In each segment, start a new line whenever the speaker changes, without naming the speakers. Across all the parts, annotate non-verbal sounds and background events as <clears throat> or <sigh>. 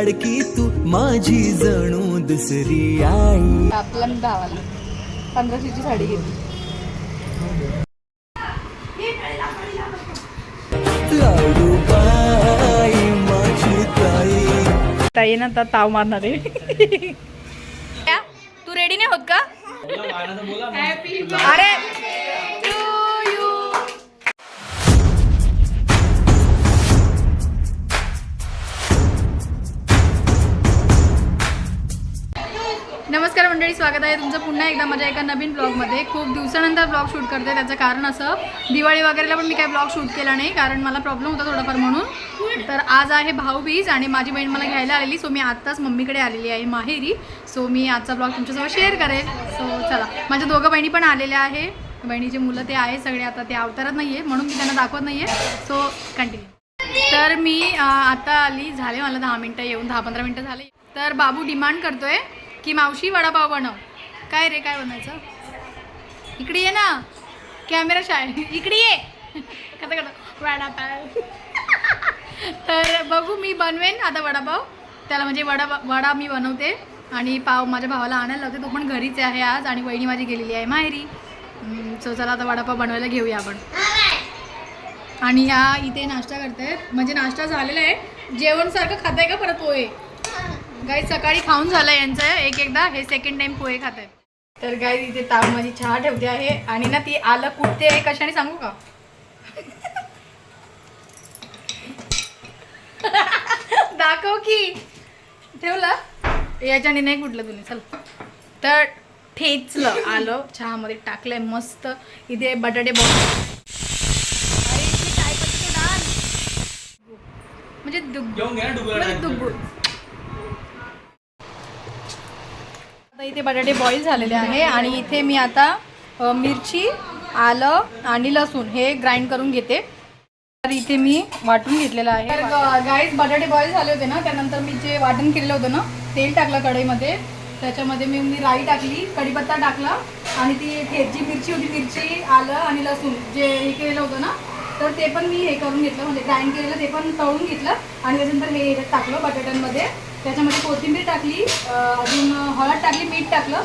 लाडकी तू माझी जणू दुसरी आई.
आपला मी भावाला पंधराशेची साडी घेतली.
लाडू बाई माझी ताई.
ताई ना आता ताव मारणार आहे. तू रेडी नाही होत का? अरे नमस्कार मंडळी स्वागत आहे तुमचं पुन्हा एकदा माझ्या एका नवीन ब्लॉगमध्ये खूप दिवसानंतर ब्लॉग शूट करते त्याचं कारण असं दिवाळी वगैरेला पण मी काय ब्लॉग शूट केला नाही कारण मला प्रॉब्लेम होता थोडाफार म्हणून. तर आज आहे भाऊबीज आणि माझी बहीण मला घ्यायला आलेली सो मी आत्ताच मम्मीकडे आलेली आहे माहेरी. सो मी आजचा ब्लॉग तुमच्यासोबत शेअर करेल. सो चला माझ्या दोघं बहिणी पण आलेल्या आहे. बहिणीचे मुलं ते आहे सगळे आता ते अवतारत नाही आहे म्हणून मी त्यांना दाखवत नाही आहे सो कंटिन्यू तर मी आता आली झाले मला दहा मिनटं येऊन दहा पंधरा मिनटं झाले. तर बाबू डिमांड करतोय. की मावशी वडापाव बनव. काय रे काय बनायचं इकडे ये ना. कॅमेरा शाळे. इकडे ये. कसं कसं वडापाव. तर बघू मी बनवेन आता वडापाव. त्याला म्हणजे वडा वडा मी बनवते. आणि पाव माझ्या भावाला आणायला लावते. तो पण घरीच आहे आज आणि वहिनी माझी गेलेली आहे माहेरी. सो चला आता वडापाव बनवायला घेऊया आपण. आणि ह्या इथे नाश्ता करतायत. म्हणजे नाश्ता झालेला आहे. जेवणसारखं खाताय का परत पोहे? गाई सकाळी खाऊन झालं यांचं. एक एकदा हे सेकंड टाइम पोहे खात आहेत तर गाई इथे ताव माझी चहा ठेवते आहे. आणि ना ती आलं कुठते आहे कशाने सांगू का? <laughs> दाखव की. ठेवलं? याच्याने नाही कुठलं तुम्ही चल. तर ठेचलं आलं. चहामध्ये टाकलंय मस्त. इथे बटाटे बॉल म्हणजे दुग्गू म्हणजे दुग्गू आता इथे बटाटे बॉईल झालेले आहे आणि इथे मी आता मिरची आलं आणि लसूण हे ग्राइंड करून घेते. तर इथे मी वाटून घेतलेलं आहे. तर गाईज बटाटे बॉईल झाले होते ना त्यानंतर मी जे वाटण केलेलं होतं ना तेल टाकलं कढईमध्ये. त्याच्यामध्ये मी मी राई टाकली कढीपत्ता टाकला आणि ती ठेची मिरची होती मिरची आलं आणि लसूण जे हे केलेलं होतं ना तर ते पण मी हे करून घेतलं. म्हणजे ग्राइंड केलेलं ते पण तळून घेतलं आणि त्याच्यानंतर हे टाकलं बटाट्यांमध्ये. त्याच्यामध्ये कोथिंबीर टाकली अजून हळद टाकली मीठ टाकलं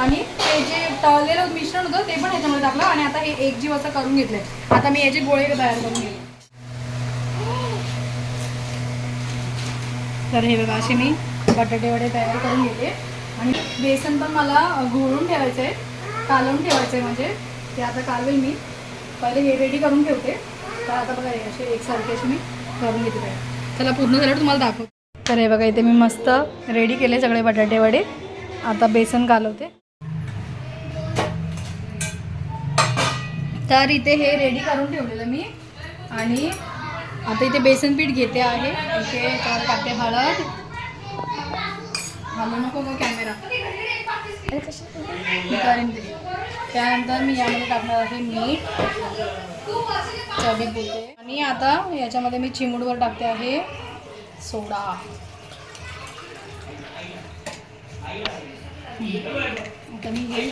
आणि ते जे तळलेलं मिश्रण होतं ते पण ह्याच्यामध्ये टाकलं आणि आता हे एक जीव असं करून घेतलंय. आता मी याचे गोळे तयार करून घेतले तर हे बघा असे मी बटाटे वडे तयार करून घेते. आणि बेसन पण मला घोळून ठेवायचं आहे कालवून ठेवायचं आहे म्हणजे. ते आता कालवेल मी. पहिले हे रेडी करून ठेवते. तर आता बघा हे असे एकसारखे असे मी करून घेते तयार. चला पूर्ण झालं तुम्हाला दाखवते. तर हे बघा इथे मी मस्त रेडी केले सगळे बटाटे वडे. आता बेसन घालवते. तर इथे हे रेडी करून ठेवलेलं मी. आणि आता इथे बेसन पीठ घेते आहे. इथे चार टाकते हळद. हलू नको का कॅमेरा मी करेन ते. त्यानंतर मी यामध्ये टाकणार आहे मीठ. चवीपुरते. आणि आता याच्यामध्ये मी चिमूडवर टाकते आहे. सोडा. आता मी हे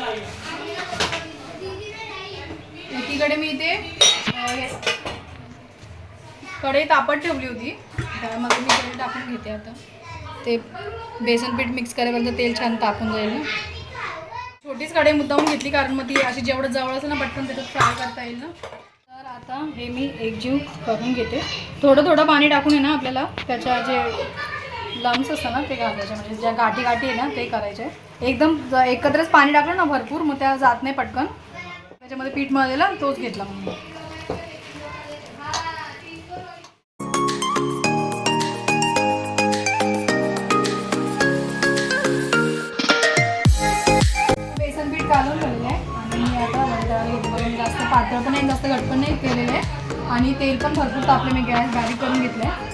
एकीकडे मी इथे कढई तापत ठेवली होती. त्यामध्ये मी तेल टाकून घेते आता. ते बेसन पीठ मिक्स करेपर्यंत तेल छान तापून जाईल ना. छोटीच कढई मुद्दामून घेतली कारण मग ती अशी जेवढं जवळ असेल ना पटकन त्याच्यात फ्राय करता येईल ना. आता हे मी एकजीव करून घेते. थोडं थोडं पाणी टाकून आहे ना आपल्याला त्याच्या जे लम्स असतं ना ते घालायचे म्हणजे ज्या गाठी गाठी आहे ना ते करायचे. एकदम एकत्रच पाणी टाकलं ना भरपूर मग त्या जात नाही पटकन. त्याच्यामध्ये पीठ मळलेला तोच घेतला मग पातळ पण नाही जास्त घट पण नाही केलेलं आहे. आणि तेल पण भरपूर तापले मी गॅस बारीक करून घेतलं आहे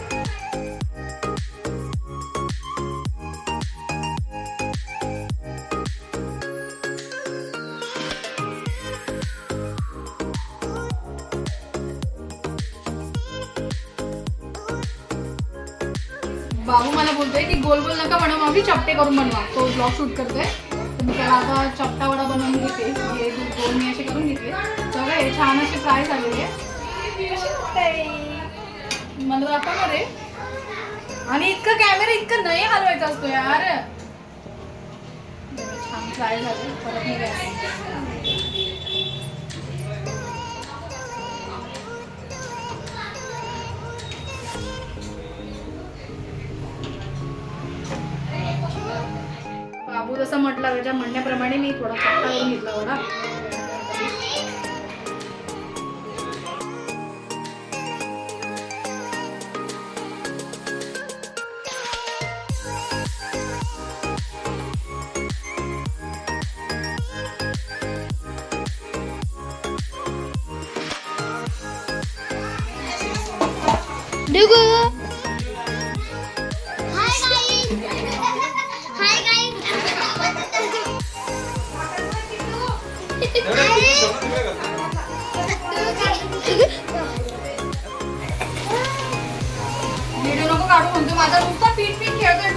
बाबू मला बोलतोय की गोल गोल नका बनवा मावशी. चपटे करून बनवा. तो ब्लॉग शूट करतोय. मी त्याला आता चपटा वडा बनवून घेते. हे दोन मी असे करून घेतले तर बघा हे छान असे फ्राय झालेले मला दाखव ना रे. आणि इतकं कॅमेरा इतकं नाही हलवायचा असतो यार. छान फ्राय झालं. परत मी बाबू जसं म्हटलं त्याच्या म्हणण्याप्रमाणे मी थोडा चट्टा करून घेतला वडा
Dugu.
व्हिडिओ काढू म्हणतो माझा नुसता पीठ पीठ खेळतोय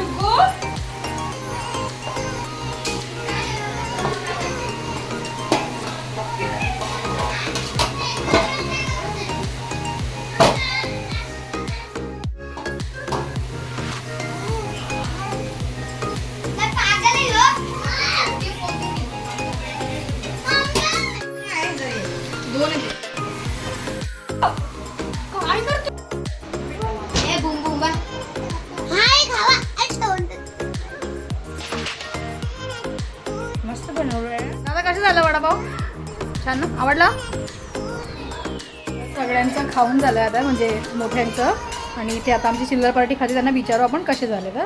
झालं आहे आता म्हणजे मोठ्यांचं. आणि इथे आता आमची चिल्लर पार्टी खाली त्यांना विचारू आपण कसे झाले का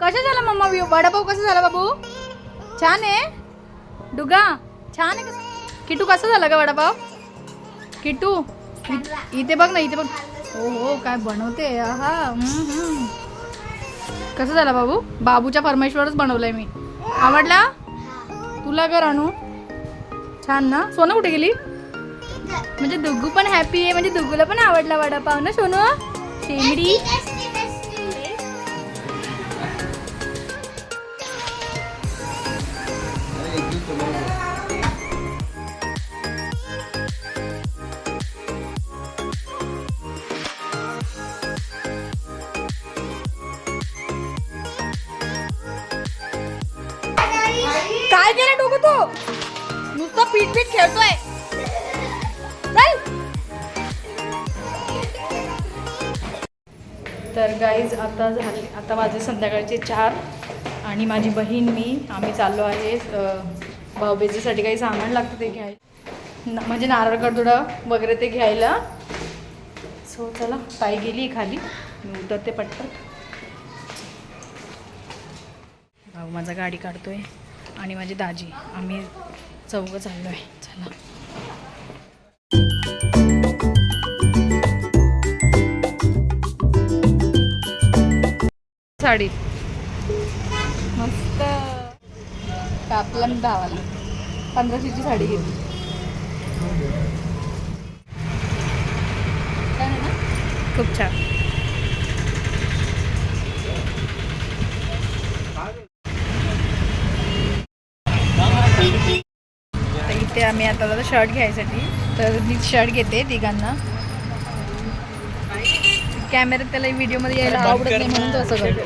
कसे झालं मम्मा वडापाव कसं झाला बाबू? छान आहे. डुगा छान आहे. कसं किटू कसं झालं का वडापाव? किटू इथे बघ ना इथे बघ. हो हो काय बनवते हा कसं झालं बाबू? बाबूच्या परमेश्वरच बनवलंय मी. आवडला? तुला कर आणू छान ना? सोनं कुठे गेली? म्हणजे दुग्गू पण हॅपी आहे म्हणजे दुग्गूला पण आवडला वडापाव. ना सोनू? शेंगडी? काय केलं डोकं तू? नुसतं पीठ पीठ खेळतोय. तर गाईज आता झाले आता माझे संध्याकाळचे चार आणि माझी बहीण मी आम्ही चाललो आहे भाऊबेजीसाठी भाऊबीजेसाठी काही सामान लागतं ते घ्यायला म्हणजे नारळ कडुडा वगैरे ते घ्यायला. सो चला ताई गेली खाली. मी उतरते पटकन भाऊ माझा गाडी काढतोय आणि माझी दाजी. आम्ही चौघं चाललो आहे चला. साडी. मस्त. कापला मी भावाला. पंधराशेची साडी घेतली छान आहे ना खूप छान. तर इथे आम्ही आता शर्ट घ्यायसाठी. तर मी शर्ट घेते तिघांना. कॅमेऱ्यात त्याला व्हिडिओमध्ये यायला आवडत नाही म्हणून तो असं करतो.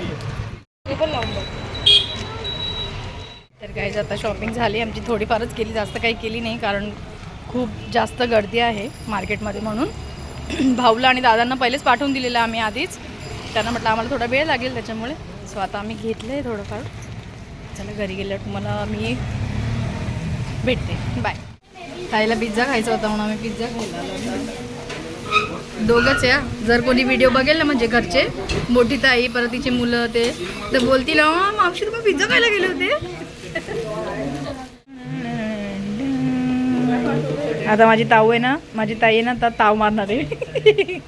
तर काही आता शॉपिंग झाली. आमची थोडीफारच केली. जास्त काही केली नाही कारण खूप जास्त गर्दी आहे मार्केटमध्ये म्हणून. <clears throat> भाऊला आणि दादांना पहिलेच पाठवून दिलेलं आम्ही आधीच. त्यांना म्हटलं आम्हाला थोडा वेळ लागेल त्याच्यामुळे. सो आता आम्ही घेतलं आहे थोडंफार. चला घरी गेल्यावर तुम्हाला मी भेटते. बाय ताईला पिझ्झा खायचा होता म्हणून आम्ही पिझ्झा खायला आलो. दोघंच या जर कोणी व्हिडिओ बघेल ना म्हणजे घरचे मोठी ताई परत तिचे मुलं ते तर बोलतील "अं, मावशी तुम्ही पिझ्झा खायला गेले होते. आता माझी ताऊ आहे ना माझी ताई आहे ना तर ताव मारणार आहे.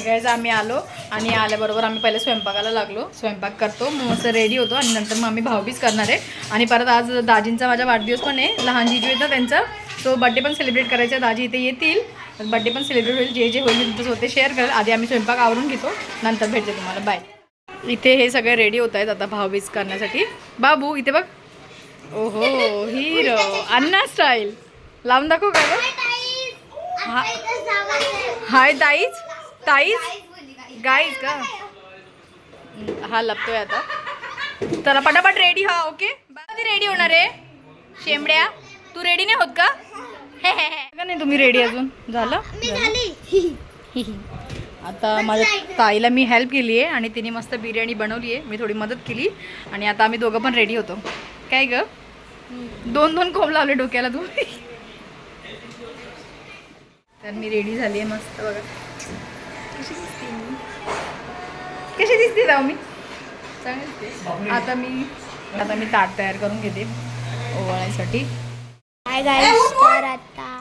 गायचं आम्ही आलो आणि आल्याबरोबर आम्ही पहिले स्वयंपाकाला लागलो. स्वयंपाक करतो मग मस्त रेडी होतो आणि नंतर मग आम्ही भाऊबीज करणार आहे. आणि परत आज दाजींचा माझा वाढदिवस पण आहे. लहान जिजू येतं त्यांचा. तो बड्डे पण सेलिब्रेट करायचा. दाजी इथे येतील. बड्डे पण सेलिब्रेट होईल. जे जे होईल मी तुमचं ते शेअर करेल. आधी आम्ही स्वयंपाक आवरून घेतो. नंतर भेटते तुम्हाला. बाय इथे हे सगळे रेडी होत आहेत आता भावबीज करण्यासाठी. बाबू इथे बघ. ओहो हिरो अन्ना स्टाईल लावून दाखव का. हाय ताईच. ताईच गाईज का? हा लपतोय आता. चला पटापट रेडी हा ओके कधी रेडी होणार आहे? शेंबड्या? तू रेडी नाही होत का? का नाही तुम्ही रेडी अजून? झालं? <laughs> आता माझ्या ताईला मी हेल्प केली आहे आणि तिने मस्त बिर्याणी बनवली आहे मी थोडी मदत केली आणि आता आम्ही दोघं पण रेडी होतो. काय ग? दोन दोन कोंब लावले डोक्याला तू तर मी रेडी झाली आहे मस्त बघा. कशी दिसते मी? कशी दिसते जाऊ मी? चांगली आता मी आता मी ताट तयार करून घेते ओवाळायसाठी
हाय गाईस तर आता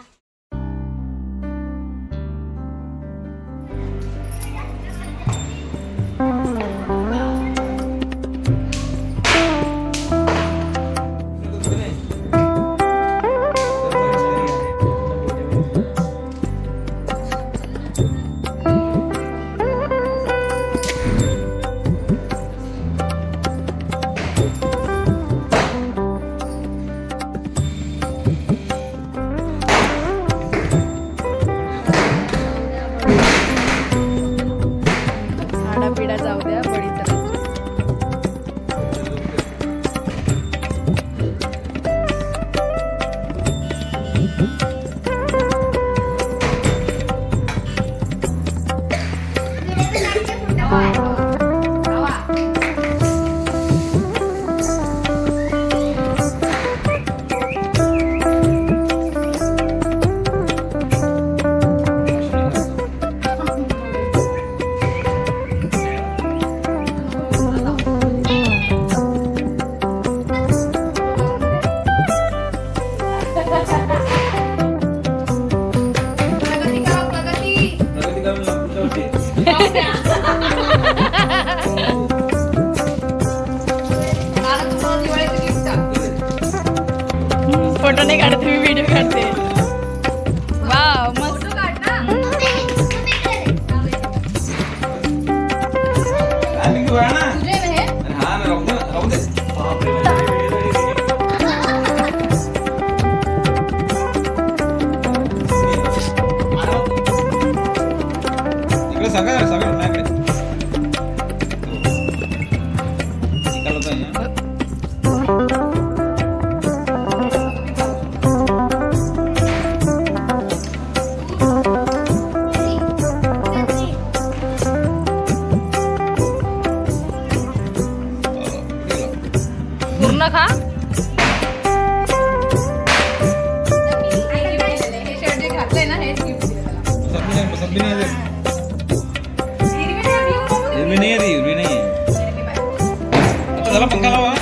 तुझे ना
सबी नाही सबी नाही
हिरवी नाही
आहे ती, हिरवी नाही आहे. आता झाला पंखा लावा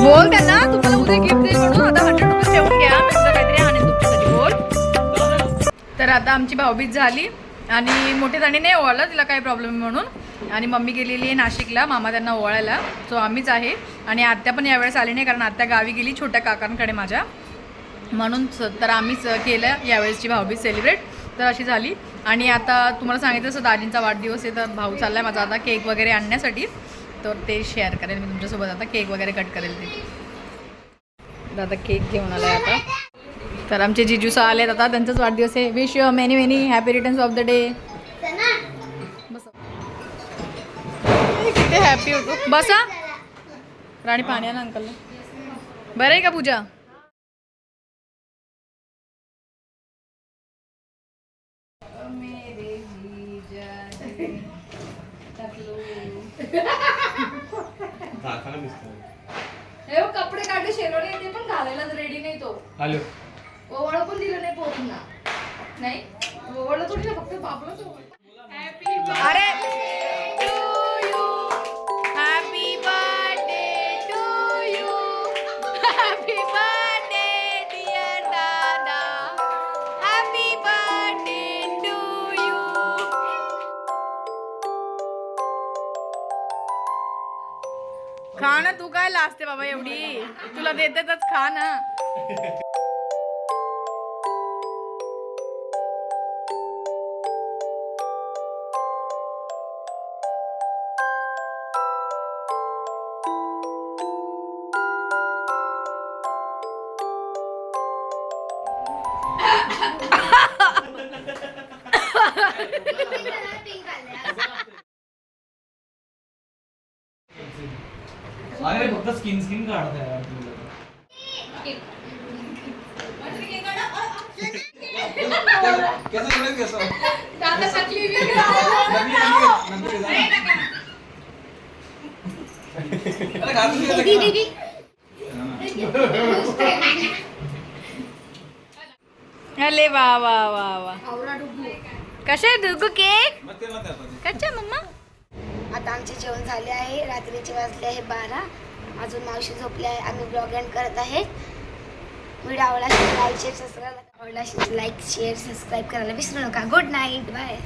बोल त्यांना तुम्हाला उद्या गिफ्ट देईल म्हणून. आता हंड्रेड रुपीज ठेवून घ्या काहीतरी आणेल तुमच्यासाठी. बोल. तर आता आमची भाऊबीज झाली आणि मोठे दाणी नाही ओवाळलं तिला काही प्रॉब्लेम म्हणून. आणि मम्मी गेलेली आहे नाशिकला मामा त्यांना ओवाळायला. सो आम्हीच आहे. आणि आत्या पण यावेळेस आली नाही कारण आत्या गावी गेली छोट्या काकांकडे माझ्या. म्हणून तर आम्हीच केलं यावेळेसची भाऊबीज सेलिब्रेट तर अशी झाली. आणि आता तुम्हाला सांगितलं असं दाजींचा वाढदिवस आहे तर भाऊ चालला आहे माझा आता केक वगैरे आणण्यासाठी. तर ते शेअर करेल. मी तुमच्यासोबत आता केक वगैरे कट करेल ते. आता केक घेऊन आला आहे आता. तर आमचे जिजूसा आलेत आता. त्यांचाच वाढदिवस आहे. Wish you many many happy returns of the day बसा किती हॅपी होतो. बसा. राणी पाण्या ना अंकलला. बरं आहे का पूजा? हे बघ, कपडे काढले शेरवानी ते पण घालायलाच रेडी नाही तो.
हॅलो
ओवाळ पण दिलं नाही पोरींना. नाही? ओवाळलं थोडी ना फक्त बाबलाच अरे! खा ना तू काय लाजते बाबा एवढी? तुला देतेच खा ना
अरे फक्त स्किन स्किन काढताय यार तुम्ही. अरे
वा वा वा वा. कसे दुगू केक? कच्चा मम्मा?
आता आमचे जेवण झाले आहे. रात्रीचे वाजले आहे बारा. अजून मावशी झोपले आहे. आम्ही ब्लॉग एंड करत आहे. व्हिडिओ आवडला लाईक शेअर सबस्क्राईब आवडला लाईक शेअर सबस्क्राईब करायला विसरू नका. Good night bye